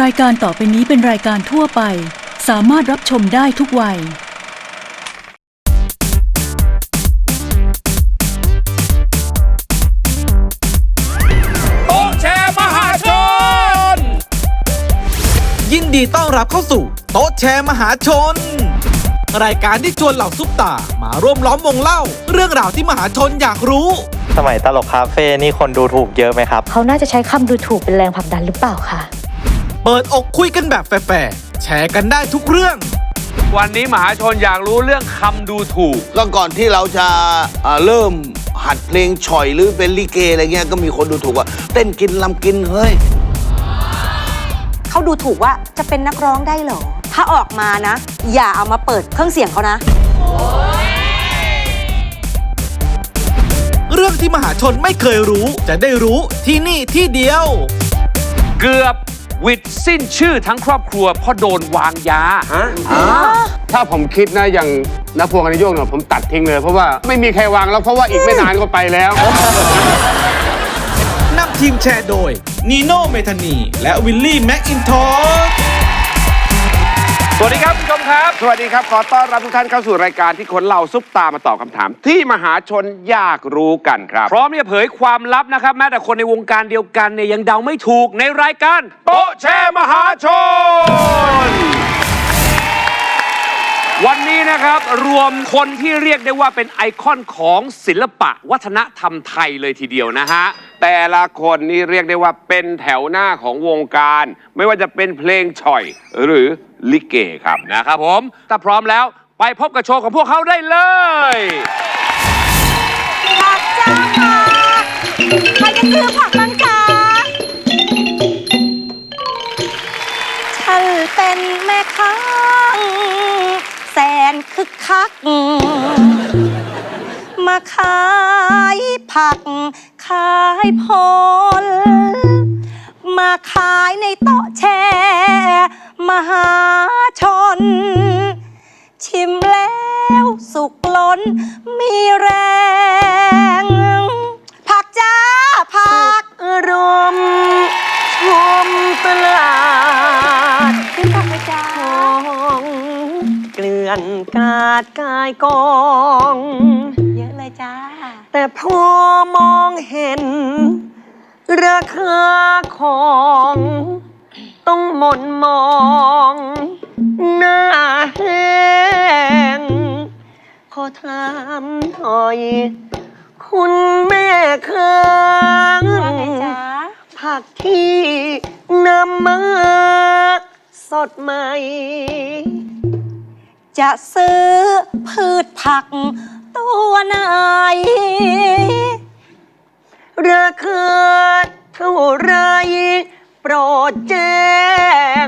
รายการต่อไปนี้เป็นรายการทั่วไป สามารถรับชมได้ทุกวัย โต๊ะแชร์มหาชน ยินดีต้อนรับเข้าสู่ โต๊ะแชร์มหาชน รายการที่ชวนเหล่าซุปตามาร่วมล้อมวงเล่า เรื่องราวที่มหาชนอยากรู้ สมัยตลกคาเฟ่นี่คนดูถูกเยอะไหมครับ เขาน่าจะใช้คำดูถูกเป็นแรงผลักดันหรือเปล่าคะ เปิดอกคุยกันแบบแฟร์ๆแชร์กันได้ทุกเรื่อง วันนี้มหาชนอยากรู้เรื่องคำดูถูก แล้วก่อนที่เราจะเอ่อเริ่มหัดเพลงฉ่อยหรือเป็นลิเกอะไรเงี้ยก็มีคนดูถูกว่า เต้นกินลำกินเฮ้ย เขาดูถูกว่าจะเป็นนักร้องได้เหรอ ถ้าออกมานะ อย่าเอามาเปิดเครื่องเสียงเขานะ เรื่องที่มหาชนไม่เคยรู้ จะได้รู้ที่นี่ที่เดียว เกือบห วิดสิ้นชื่อทั้งครอบครัวเพราะโดนวางยา ถ้าผมคิดนะอย่างนักพวงกันโยกเนี่ยผมตัดทิ้งเลย เพราะว่าไม่มีใครวางแล้วเพราะว่าอีกไม่นานก็ไปแล้ว นำทีมแชร์โดยนีโน่เมธานี และวิลลี่แม็กอินทอร์ สวัสดีครับคุณผู้ชมครับ สวัสดีครับ ขอต้อนรับทุกท่านเข้าสู่รายการที่คนเล่าซุปตามาตอบคำถาม ที่มหาชนอยากรู้กันครับ พร้อมที่จะเผยความลับนะครับ แม้แต่คนในวงการเดียวกันเนี่ยยังเดาไม่ถูกในรายการโต๊ะแชร์มหาชน วันนี้นะครับรวมคนที่เรียกได้ว่าเป็นไอคอนของศิลปะวัฒนธรรมไทยเลยทีเดียวนะฮะ แต่ละคนนี่เรียกได้ว่าเป็นแถวหน้าของวงการ ไม่ว่าจะเป็นเพลงฉ่อย หรือ ลิเกครับนะครับผม ถ้าพร้อมแล้วไปพบกับโชว์ของพวกเขาได้เลยผักจ้าผักใครจะซื้อผักบ้างคะฉันเป็นแม่ค้าแสนคึกคัก มาขายผักขายผล มาขายในโต๊ะแชร์มหาชน ชิมแล้วสุกล้นมีแรง ผักจ้า ผักรวมชมตลาดขึ้นผักไหมจ้าเกลื่อนกาดกายกอง เยอะเลยจ้า แต่พอมองเห็น ราคาของต้องหม่นมองหน้าแห้งขอถามหน่อย คุณแม่เคืองว่าไงจ้าผักที่นำมาสดใหม่ จะซื้อพืชผักตัวไหน ราคาเท่าไรโปรดแจ้ง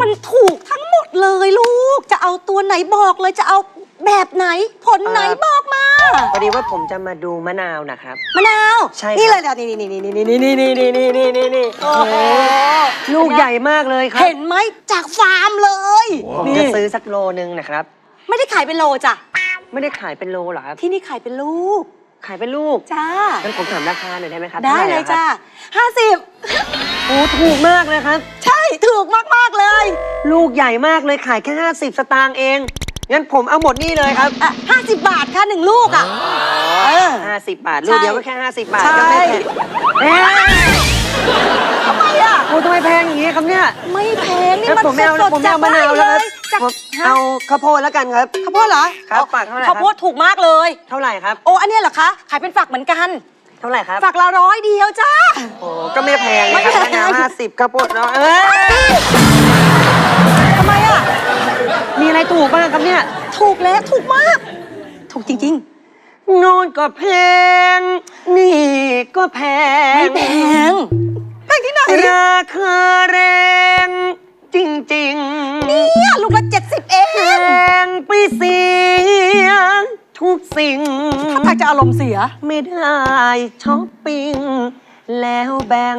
มันถูกทั้งหมดเลยลูก จะเอาตัวไหนบอกเลยจะเอาแบบไหน ผลไหนเอ่อบอกมา พอดีว่าผมจะมาดูมะนาวนะครับ มะนาว ใช่ครับ นี่เลยเดี๋ยวนี่นี่นี่นี่นี่นี่นี่นี่นี่นี่นี่นี่โอ้โหลูกใหญ่มากเลยครับ เห็นไหมจากฟาร์มเลย ผมจะซื้อสักโลนึงนะครับ ไม่ได้ขายเป็นโลจ้ะ ไม่ได้ขายเป็นโลเหรอครับ ที่นี่ขายเป็นลูก ขายเป็นลูกจ้างั้นผมถามราคาหน่อยได้ไหมครับได้ท่าหร่เลยอะครับจ้าห้าสิบโอ้ถูกมากเลยครับ ใช่ถูกมาก ๆ เลยลูกใหญ่มากเลยขายแค่ 50 สตางค์เอง งั้นผมเอาหมดนี่เลยครับ อะห้าสิบบาทค่ะหนึ่งลูกอะ เออ 50 บาท ลูกเดียวก็แค่ 50 บาทใช่ ก็ไม่แพงแพง ทำไมอะ โอ้ทำไมแพงอย่างนี้ครับเนี่ยไม่แพงนี่งั้นมันผมไม่เอาสดผมๆไม่จากเอามะนาวแล้วครับจากผมฮะเอาข้าวโพดแล้วกันครับ ข้าวโพดเหรอครับอ๋อฝากเท่าไหร่ครับ ข้าวโพดถูกมากเลย เท่าไหร่ครับ โอ้อันเนี้ยเหรอคะขายเป็นฝักเหมือนกันเท่าไหร่ครับ ฝักละร้อยเดียวจ้า โอ้ก็ไม่แพงนะครับไม่แพง มะนาวห้าสิบข้าวโพดเนาะเอ้ยทำไมอะ มีอะไรถูกบ้างครับเนี่ย ถูกแล้วถูกมาก ถูกจริงโน่นก็แพง นี่ก็แพๆงไม่แพงแพงที่ไหนราคาแรง จริงๆเนี่ยลูกละเจ็ดสิบเอแพงงไปเสียทุกสิ่งถ้าทางจะอารมณ์เสีย ไม่ได้ช้อปปิ้ง แล้วแบ่ง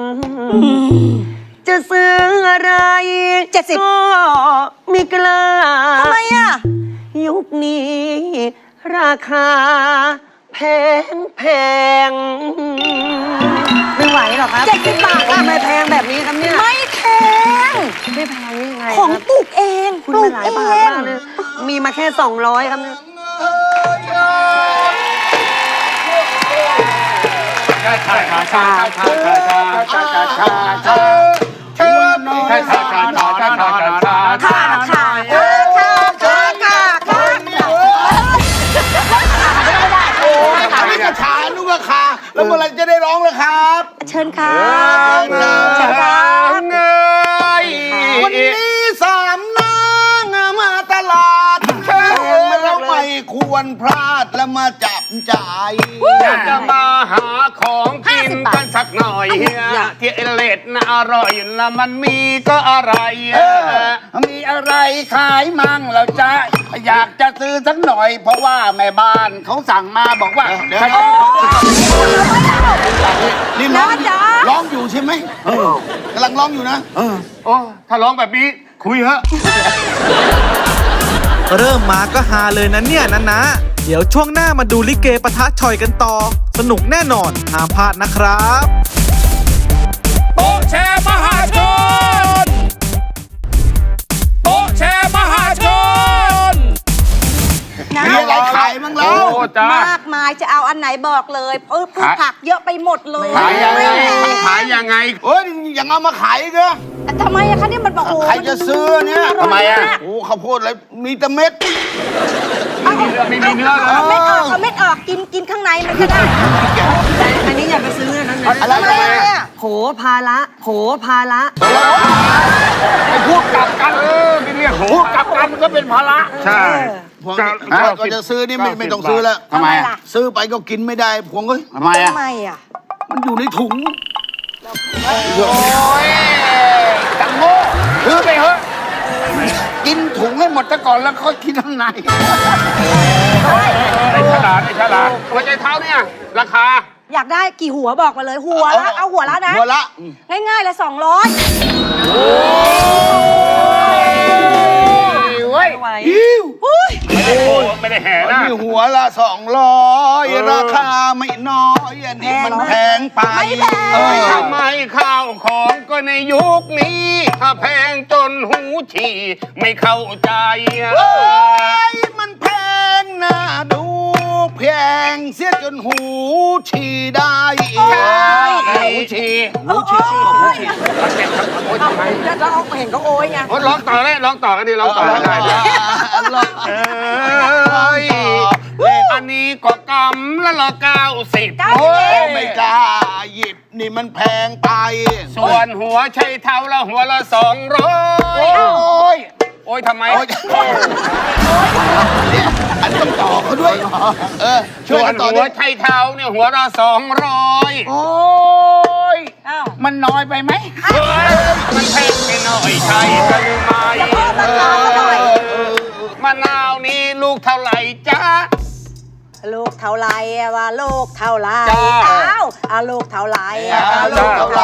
จะซื้ออะไรเจ็ดสิบก็ไม่กล้าทำไมอะ ยุคนี้ ราคาแพงแพงไม่ไหวหรอกครับ70บาทอะทำไมแพงแบบนี้ครับเนี่ยไม่แพงไม่แพงนี่ยังไงของครับปลูกเองคุณปลูมากหลายเอบาทงมากเลยมีมาแค่200ครับเนี่ยค่ะค่ะ แล้วเมื่อไหรจะได้ร้องเลยครับเชิญค่ะเชิญค่ะวันนี้สามนางมาตลาดเราไม่ควรพลาดและมาจับ จ่ายอยากจะมาหาของกินกันสักหน่อยที่เอเลดน่ะอร่อยแล้วมันมีก็อะไรเออ มีอะไรขายมั่งเราจะอยากจะซื้อสักหน่อย เพราะว่าแม่บ้านเขาสั่งมาบอกว่านี่ร้องน้าจ๋าร้องอยู่ใช่ไหมกำลังร้องอยู่นะ โอ้ถ้าร้องแบบนี้คุยเถอะ เริ่มมาก็ฮาเลยนะเนี่ยนะนะ เดี๋ยวช่วงหน้ามาดูลิเกปะทะชอยกันต่อ สนุกแน่นอนห้ามพลาดนะครับโต๊ะแชร์มห บ้างแล้วโอ้จ้ามากมายจะเอาอันไหนบอกเลยเออพืชผักเยอะไปหมดเลยขายยังไงมันขายยังไงเอ้ยอย่างเอามาขายอีกเหรอแต่ทำไมอะคะเนี่ยมันบอกโอ้ใครจะซื้อเนี่ยทำไมอะโอ้ข้าวโพดอะไรมีแต่เม็ดไม่มีเนื้อไม่มีเนื้อเลยเอาเม็ดออกเอาเม็ดออกกินกินข้างในมันก็ได้อันนี้อย่าไปซื้อนะนั่นอะไรทำไมอะโผภาระโผภาระไอ้พวกกลับกันเออไม่เรียกโหพวกกลับกันมันก็เป็นภาระใช่ พวงถ้าก็จะซื้อนี่ไม่ไม่ต้องซื้อแล้วทำไมล่ะซื้อไปก็กินไม่ได้พวงก็ทำไมอะทำไมอะมันอยู่ในถุงโอ้ยตังโง่ซื้อไปเถอะ กินถุงให้หมดซะก่อนแล้วค่อยกินข้างในไอ้ฉลาดไอ้ฉลาดหัวใจเท้าเนี่ย ราคา อยากได้กี่หัวบอกมาเลยหัวละเอาหัวละนะ หัวละง่ายๆละสองร้อยเว้ยไหวอิ้วไม่ได้ โกนไม่ได้แห่นะ นี่หัวละสองร้อยราคาไม่น้อยอันนี้มันแพงไปเอ้ยทำไมข้าวของก็ในยุคนี้ถ้าแพงจนหูฉี่ไม่เข้าใจเอ้ยมันแพงน่าดู แพงเสียจนหูฉี่ได้หูฉี่หูฉี่หูฉี่แล้วเราเห็นเขาโอยไงโอ้ยร้องต่อเลยร้องต่อกันดิร้องต่อได้ได้ เอ้ ยอันนี้ก็กำแล้วละเก้าสิบเก้าโอ้สิบยไม่กล้าหยิบนี่มันแพงไป ส่วนหัวใช้เท้าละหัวละสองร้อยโอ้ยโอ้ยทำไม โอ้ยเนี่ยอันต้องต่อเขาด้วย เออ ช่วยส่วกันนต่อหัด้ววยใช้เท้าเนี่ยหัวละสองร้อยโอ้ย อ้าวมันน้อยไปไหมเฮ้ยมันแพงไปหน่อยใช่กันไหมราคาเท่าไหร่ มะนาวนี่ลูกเท่าไหร่จ๊ะ ลูกเท่าไรอะว่าลูกเท่าไรจ้า อ้าวเอาลูกเท่าไรอะอ่าลูกเท่าไหร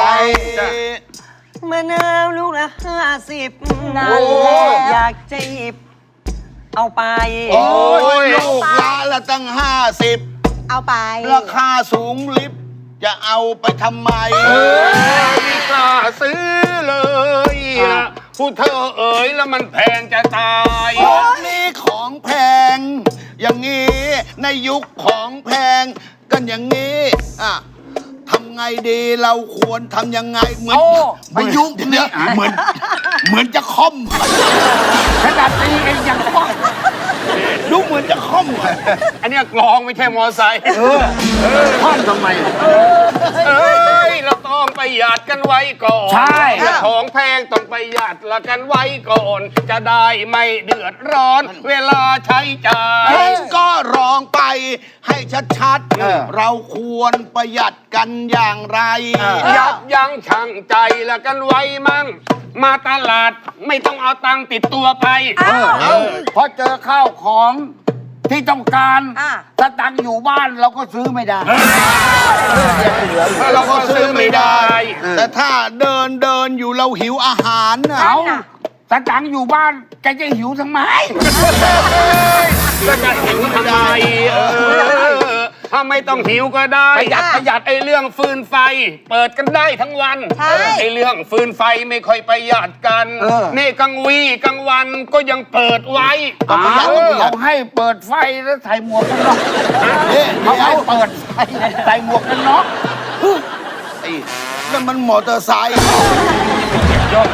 มะนาวลูกละห้าสิบนั่นแหละ อยากจะหยิบ เอาไป โอ้ยลูกละละตั้งห้าสิบเอาไปราคาสูงลิฟต์จะเอาไปทำไม ไม่กล้าซื้อเลยนะ ผู้เธอเอ๋ยแล้วมันแพงจะตายของนี้ของแพง อย่างนี้ในยุคของแพง กันอย่างนี้อะทำไงดีเราควรทำยังไงเหมือนเหมือนยุคนี้เหมือน เหมือนจะค่อมขนาดนี้เองยังค่อมดูเหมือนจะค่อมอันเนี้ยกลองไม่ใช่มอไซค์ค่อมทำไมเอ้ยเราต้องประหยัดกันไว้ก่อนใช่และของแพงต้องประหยัดละกันไว้ก่อน จะได้ไม่เดือดร้อน เวลาใช้จ่ายเองก็รองไปให้ชัดๆเราควรประหยัดกันอย่างไรยับยั้งชั่งใจละกันไว้มั่ง มาตลาดไม่ต้องเอาตังค์ติดตัวไปอ้าวเออพอเจอข้าวของ ที่ต้องการอะถ้าตังค์อยู่บ้านเราก็ซื้อไม่ได้ เราก็ซื้อไม่ได้ แต่ถ้าเดินเดินอยู่เราหิวอาหารน่ะนั่นน่ะถ้าตังค์อยู่บ้านแกจะหิวทำไม ก็จะเห็นทำไมเออ ถ้าไม่ต้องหิวก็ได้ประหยัดประหยัดไอ้เรื่องฟืนไฟ เปิดกันได้ทั้งวันใช่ ไอ้เรื่องฟืนไฟไม่ค่อยประหยัดกันเออนี่กลางวีกลางวันก็ยังเปิดไว้ต้องประหยัดต้องประหยัดเขาให้เปิดไฟแล้วใส่หมวกกันน็อกนี่เขาให้เปิดไฟใส่หมวกกันน็อกไอ้นั่นมันมอเตอร์ไซค์ยก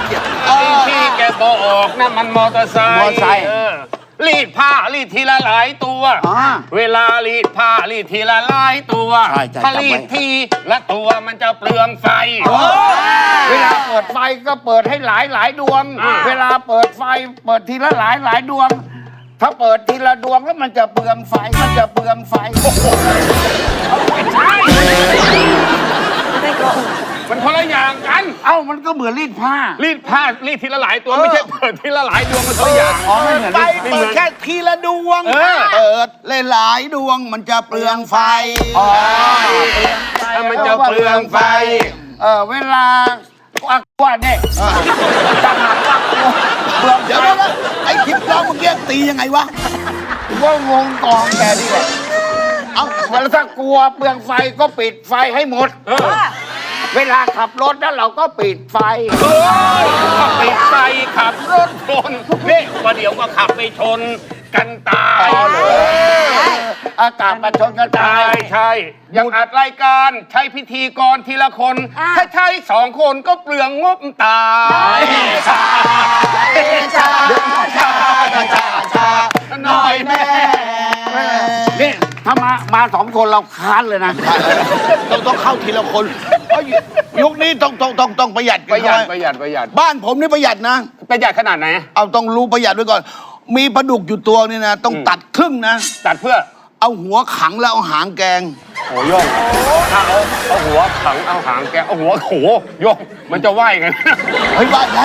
ไอ้ที่แกบอกนั่นมันมอเตอร์ไซค์มอเตอร์ไซค์ เออ รีดผ้ารีดทีละหลายตัว อ่าเวลารีดผ้ารีดทีละหลายตัวใช่ใช่ถ้าจำไว้รีดทีละตัวมันจะเปลืองไฟ เวลาเปิดไฟก็เปิดให้หลายหลายดวง อ่า เวลาเปิดไฟเปิดทีละหลายหลายดวง ถ้าเปิดทีละดวงแล้วมันจะเปลืองไฟ มันจะเปลืองไฟมั นคนละอย่างกัน เอ้ามันก็เหมือนรีดผ้า รีดผ้ารีดทีละหลายตัวไม่ใช่เปิดทีละหลายดวงมันคนละอย่าง อ๋อไม่เหมือนไฟรีด เปิดแค่ทีละดวงเออ เปิดหลายๆดวงมันจะเปลืองไฟถ้ามันจะเปลืองไฟ เออเวลาอักว่าเนี่ยจะหาว่าเปลืองเดี๋ยวนะนะไอ้คลิปเราเมื่อกี้ตียังไงวะ ว่างงกองแกนี่แหละเอ้าเวลาถ้ากลัวเปลืองไฟก็ปิดไฟให้หมด เออ เวลาขับรถแล้วเราก็ปิดไฟเออขับปิดไฟขับรถชนนี่ประเดี๋ยวก็ขับไปชนกันตายอากาศมาชนกันตาใช่ยใช่อย่างอัดรายการใช้พิธีกรทีละคน อะ ถ้าใช้สองคนก็เปลืองงบตายชาชาชาชาชาหน่อยแม่นี่ ถ้ามามาสองคนเราค้านเลยนะ ต้องต้องเข้าทีละคนเพราะยุคนี้ต้องต้องต้องต้องประหยัดปกันระหยัดเข้าปไว้ระหยัด ประหยัด บ้านผมนี่ประหยัดนะ ประหยัดขนาดไหน เอาต้องรู้ประหยัดไว้ก่อน มีปลาดุกอยู่ตัวนี่นะ ต้องตัดครึ่งนะ ตัดเพื่อ เอาหัวขังแล้วเอาหางแกง โอ้โยงถ้าเอาเอาหัวขัง เอาหางแก เอาหัวโขโยงมันจะไหวไง เฮ้ยบ้านไง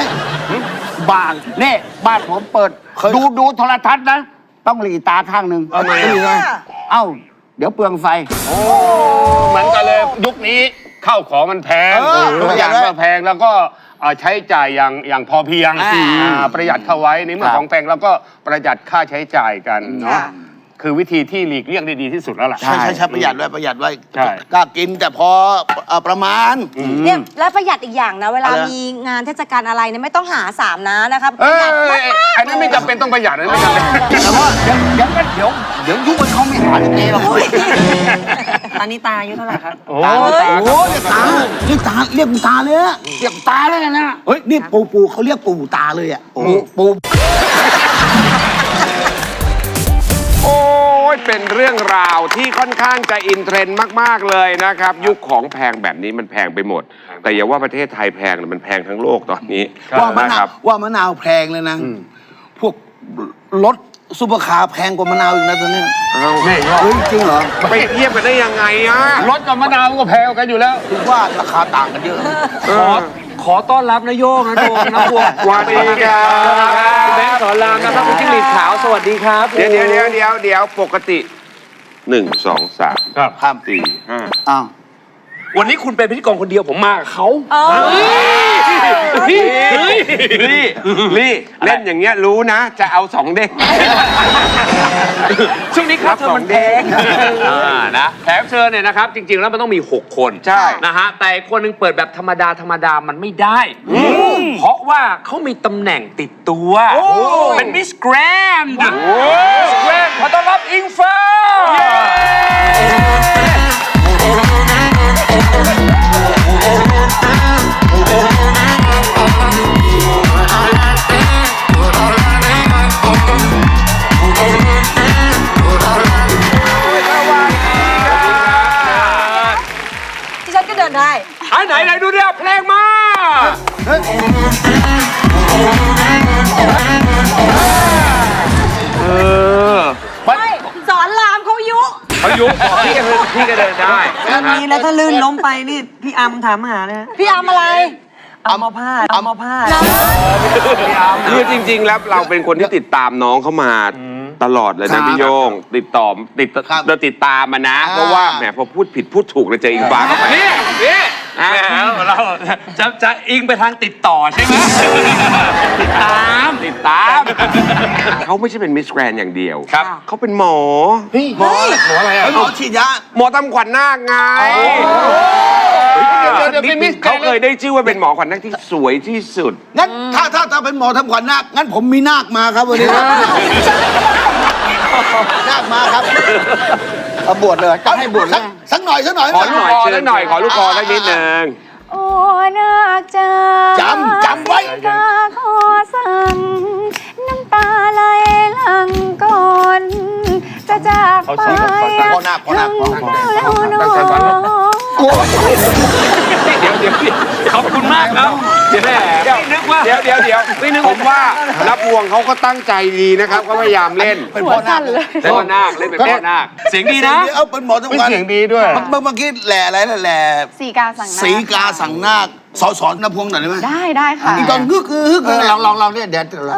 บ้านนี่บ้านผมเปิด เคย ดูดูโทรทัศน์นะ ต้องหลีตาข้างหนึ่งทำไมอะ เอ้า เดี๋ยวเปลืองไฟ เหมือนกันเลยยุคนี้ข้าวของมันแพงเออทุกอย่างก็แพงแล้วก็เอ่อใช้จ่ายอย่างอย่างพอเพียงอ่า อ่าประหยัดเข้าไว้ในเมื่อครับของแพงแล้วก็ประหยัดค่าใช้จ่ายกันเนาะ ค่ะ คือวิธีที่หลีกเลี่ยงได้ดีที่สุดแล้วล่ะ ใช่ใช่ใช่ประหยัดไว้ประหยัดไว้ใช่ กล้ากินแต่พอเอ่อประมาณ เนี่ยแล้วประหยัดอีกอย่างนะ เวลาอะไรมีงานเทศกาลอะไรเนี่ยไม่ต้องหาสามนะนะครับปเอระหยัดอมากๆอันนั้นไม่จำเป็นต้องประหยัดอันนั้นไม่จำเป็นแต่ว่าเดี๋ยวเดี๋ยวก็เดี๋ยวเดี๋ยวยุคมันเขาไม่หาลิเกหรอกตอนนี้ตาอายุเท่าไหร่ครับ โอ้ตาโอ้เรียกตาเรียกตาเรียกคุณตาเลยอะเรียกตาเลยนะเฮ้ยนี่ปูปูเขาเรียกปู่ตาเลยอะปูปู ยเป็นเรื่องราวที่ค่อนข้างจะอินเทรนด์มาก ๆ เลยนะครับ ยุคของแพงแบบนี้มันแพงไปหมด แต่อย่าว่าประเทศไทยแพงเลยมันแพงทั้งโลกตอนนี้ว่ามะนะนาควรับว่ามะนาวแพงเลยนะ พวกรถซุปเปอร์คาร์แพงกว่ามะนาวอีกนะตอนนี้เอ้าเฮ้ยจริงเหรอไปเทียบกันได้ยังไงอะ รถกับมะนาวก็แพงกันอยู่แล้ว ถึงว่าราคาต่างกันเยอะ ขอ ขอต้อนรับนายโยงนะโดงนะพวกสวัสดีครับคุณแบงค์ สอนรามนะครับคุณจิ้งหรีดขาวสวัสดีครับเดี๋ยวเดี๋ยวเดี๋ยวเดี๋ยวเดี๋ยวปกติหนึ่งสองสามครับห้ามสี่ห้าอ้าว วันนี้คุณเป็นพิธีกรคนเดียวผมมากับเขาอ๋อพี่ลี่ลี่เล่นอย่างเงี้ยรู้นะ จะเอาสองเด้งช่วงนี้ครับเธอมันแพงอ่านะแขกรับเชิญเนี่ยนะครับ จริง ๆ แล้วมันต้องมี 6 คนใช่นะฮะแต่อีกคนหนึงเปิดแบบธรรมดาธรรมดามันไม่ได้ เพราะว่าเขามีตำแหน่งติดตัวเป็นมิสแกรนด์มิสแกรนด์ขอต้อนรับอิงฟ้า แล้วถ้าลื่นล้มไปนี่พี่อัมถามหาเลยนะพี่อามอะไร อัมมาพาดอัมมาพาดคือจริง ๆ แล้วเราเป็นคนที่ติดตามน้องเข้ามาตลอดเลยครันะบพี่โยง ติดต่อติดครับเราติดตามมานะอ่าเพราะว่าแหมพอพูดผิดพูดถูกเลยเจออิงฟ้าเข้าไปนี่นี่ แล้วเราจะจะอิงไปทางติดต่อใช่ไหมติดตามติดตาม เขาไม่ใช่เป็นมิสแกรนอย่างเดียวครับ เขาเป็นหมอหมอหมออะไรอะหมอฉีดยาหมอทำขวัญนาคไงเดี๋ยวเดี๋ยวเป็นมิสแกรนเขาเคยได้ชื่อว่าเป็นหมอขวัญนาคที่สวยที่สุดงั้นถ้าถ้าถ้าเป็นหมอทำขวัญนาคงั้นผมมีนาคมาครับวันนี้ครับนาคมาครับ เอาบวชเลยจะให้บวชสัแล้กวสักหน่อยสักหน่อยขอลูกคอสักหน่อยขอลูกคอสักนิดนึงโอ้นาคจ้าจำจำไว้กาขอสั่งน้ำตาไหลหลังก่อนจะจากไปพอนาคพอนาคพอนาคแล้วหนอเดี๋ ยวเดี๋ยวขอบคุณมากครับเดี๋ยวเดี๋ยวนึกว่าเดี๋ยวเดี๋ยวเดี๋ยวไม่นึกผมว่ารับวงเขาก็ตั้งใจดีนะครับเขาพยายามเล่นเป็นพ่อนาคเลยเล่นพ่อนาคเล่นเป็นพ่อนาคเสียงดีนะเอาเป็นหมอทำไม่ขวัญเสียงดีด้วยเมื่อเมื่อกี้แหล่อะไรนะแหล่สีกาสั่งนาคสีกาสั่งนาคสอนสอนนพวงหน่อยได้ไหมได้ได้ค่ะอีตอนฮึกฮึกฮึกเออลองลองลองเนี่ยเดี๋ยวเดี๋ยวลอง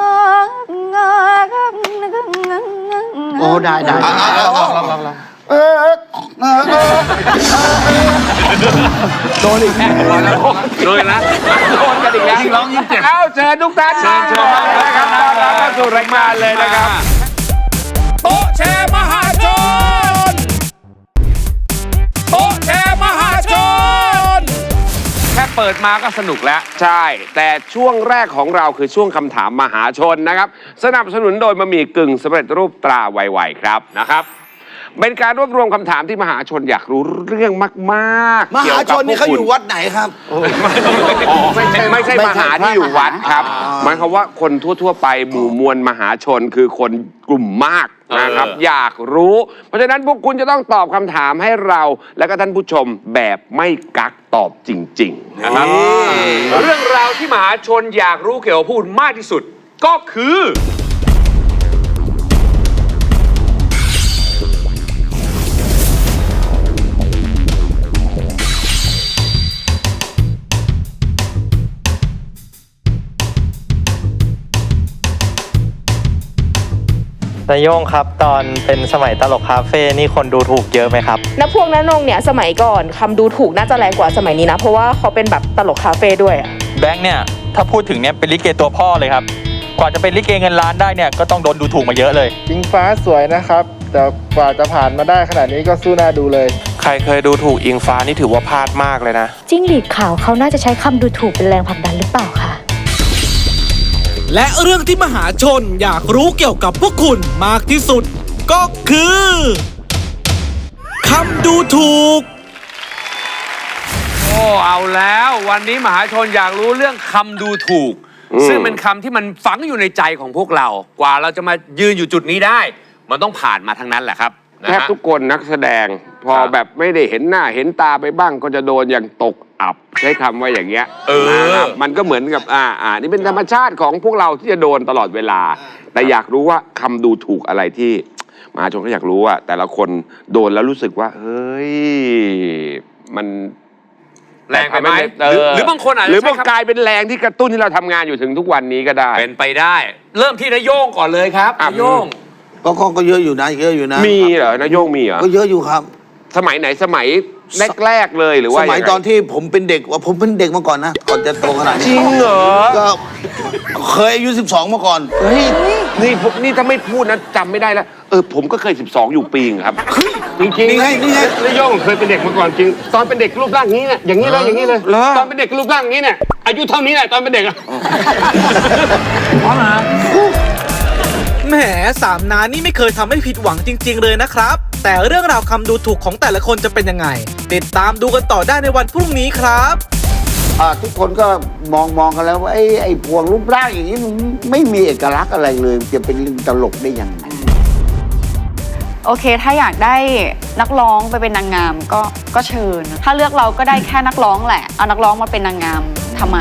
โอ้ได้ได้อะอะอะอะลองลองลอง เออเออเออเออโดนอีกแล้วโดนนะโดนกันอีกแล้วยิ่งร้องยิ่งเจ็บเอ้าเชิญทุกท่านเชิญเชิญนะครับต้อนรับเข้าสู่รายการเลยนะครับโต๊ะแชร์มหาชนโต๊ะแชร์มหาชน แค่เปิดมาก็สนุกแล้วใช่ แต่ช่วงแรกของเราคือช่วงคำถามมหาชนนะครับ สนับสนุนโดยบะหมี่กึ่งสำเร็จรูปตราไวๆครับนะครับ เป็นการรวบรวมคำถามที่มหาชนอยากรู้เรื่องมากๆมหาชนนี่เขาอยู่วัดไหนครับอ๋อไม่ใช่ไม่ใช่มหาที่อยู่วัดครับหมายความว่าคนทั่ว ๆ ไปหมู่มวลมหาชนคือคนกลุ่มมากนะครับ อยากรู้ เพราะฉะนั้นพวกคุณจะต้องตอบคำถามให้เรา และก็ท่านผู้ชมแบบไม่กักตอบจริง ๆ นะครับ เรื่องราวที่มหาชนอยากรู้เกี่ยวกับพูดมากที่สุด ก็คือ นายโย่งครับ ตอนเป็นสมัยตลกคาเฟ่นี่คนดูถูกเยอะไหมครับ นพวกน้านงเนี่ยสมัยก่อนคำดูถูกน่าจะแรงกว่าสมัยนี้นะ เพราะว่าเขาเป็นแบบตลกคาเฟ่ด้วยอะแบงค์เนี่ยถ้าพูดถึงเนี่ยเป็นลิเกตัวพ่อเลยครับ กว่าจะเป็นลิเกเงินล้านได้เนี่ยก็ต้องโดนดูถูกมาเยอะเลย อิงฟ้าสวยนะครับ แต่กว่าจะผ่านมาได้ขนาดนี้ก็สู้หน้าดูเลย ใครเคยดูถูกอิงฟ้านี่ถือว่าพลาดมากเลยนะ จิ้งหรีดขาวเขาน่าจะใช้คำดูถูกเป็นแรงผลักดันหรือเปล่าคะ และเรื่องที่มหาชนอยากรู้เกี่ยวกับพวกคุณมากที่สุด ก็คือคำดูถูก โอ้เอาแล้ววันนี้มหาชนอยากรู้เรื่องคำดูถูกอืมซึ่งเป็นคำที่มันฝังอยู่ในใจของพวกเรา กว่าเราจะมายืนอยู่จุดนี้ได้ มันต้องผ่านมาทั้งนั้นแหละครับนะแทบฮะ ทุกคนนักแสดง พอครับแบบไม่ได้เห็นหน้าเห็นตาไปบ้างก็จะโดนอย่างตกอับ ใช้คำว่าอย่างเงี้ยเออ นะครับมันก็เหมือนกับอ่าอ่านี่เป็นธรรมชาติของพวกเราที่จะโดนตลอดเวลา แต่อยากรู้ว่าคำดูถูกอะไรที่มหาชนก็อยากรู้ว่า แต่ละคนโดนแล้วรู้สึกว่า เฮ้ยมัน แรงไปไหมเอหรืออหรือบางคนอาจหรือจะมันใช้คำ กลายเป็นแรงที่กระตุ้นที่เราทำงานอยู่ถึงทุกวันนี้ก็ได้ เป็นไปได้ เริ่มที่นายโยงก่อนเลยครับอะ นายโยงก็ก็ก็เยอะอยู่นะ เยอะอยู่นะมีเหรอนายโยงมีเหรอ ก็เยอะอยู่ครับ สมัยไหนสมัยแรกๆเลยหรือสว่ามัยงไงตอนที่ผมเป็นเด็กว่าผมเป็นเด็กมาก่อนนะก่อนจะโตขนาดนี้จริงเหรอก็เคยอายุ 12 มาก่อน เฮ้ยนี่ผมนี่ถ้าไม่พูดนะจำไม่ได้แล้วเออผมก็เคย 12 อยู่ปีนึงครับจริงนี่ไงนี่ไงนายโย่งเคยเป็นเด็กมาก่อนจริง ตอนเป็นเด็กรูปร่างนี้เนี่ยอย่างนี้เลยอย่างนี้เลย เหรอ ตอนเป็นเด็กรูปร่างนี้เนี่ยอายุเท่านี้แหละตอนเป็นเด็กอะ แหมสามนานี่ไม่เคยทำให้ผิดหวังจริง ๆ เลยนะครับ แต่เรื่องราวคำดูถูกของแต่ละคนจะเป็นยังไง ติดตามดูกันต่อได้ในวันพรุ่งนี้ครับ อ่าทุกคนก็มองมองกันแล้วว่าไอ้ไอ้พวงรูปร่างอย่างนี้มันไม่มีเอกลักษณ์อะไรเลยจะเป็นลิงตลกได้ยังไงโอเค ถ้าอยากได้นักร้องไปเป็นนางงามก็ก็เชิญ ถ้าเลือกเราก็ได้แค่นักร้องแหละ เอานักร้องมาเป็นนางงามทำไม